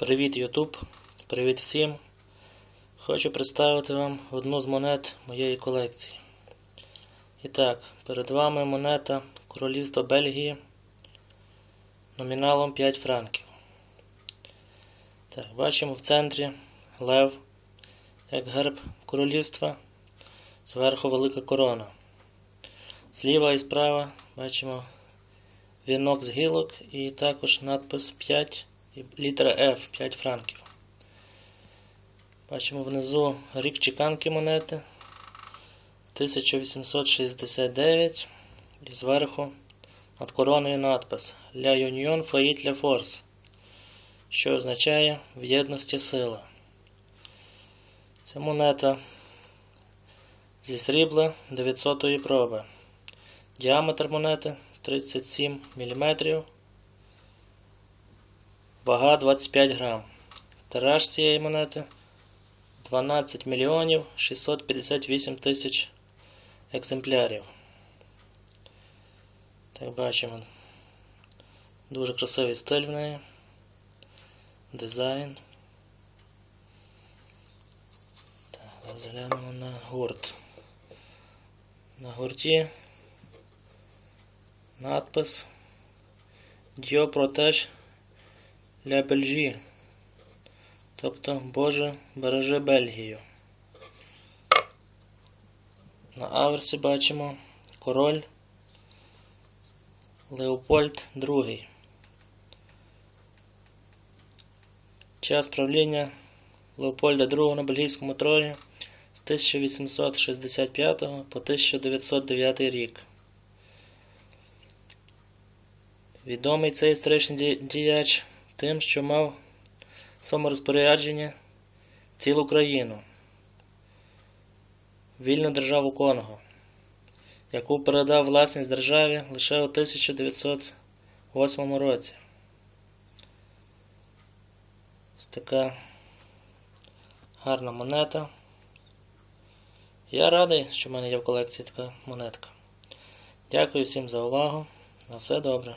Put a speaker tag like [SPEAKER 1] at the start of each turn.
[SPEAKER 1] Привіт, Ютуб! Привіт всім! Хочу представити вам одну з монет моєї колекції. І так, перед вами монета Королівства Бельгії номіналом 5 франків. Так, бачимо в центрі лев, як герб королівства, зверху велика корона. Зліва і справа бачимо вінок з гілок і також надпис 5 і літера F 5 франків. Бачимо внизу рік чеканки монети 1869 і зверху над короною надпис La Union Fait la Force, що означає в єдності сила. Ця монета зі срібла 900 проби. Діаметр монети 37 мм. Вага 25 грам. Тираж цієї монети 12 мільйонів 658 тисяч екземплярів. Так бачимо. Дуже красивий стиль в неї. Дизайн. Так, зараз заглянемо на гурт. На гурті надпис Dieu protège la Belgique. Тобто Боже береже Бельгію. На аверсі бачимо король Леопольд II. Час правління Леопольда II на бельгійському троні з 1865 по 1909 рік. Відомий цей історичний діяч тим, що мав саморозпорядження цілу країну, вільну державу Конго, яку передав власність державі лише у 1908 році. Ось така гарна монета. Я радий, що в мене є в колекції така монетка. Дякую всім за увагу. На все добре.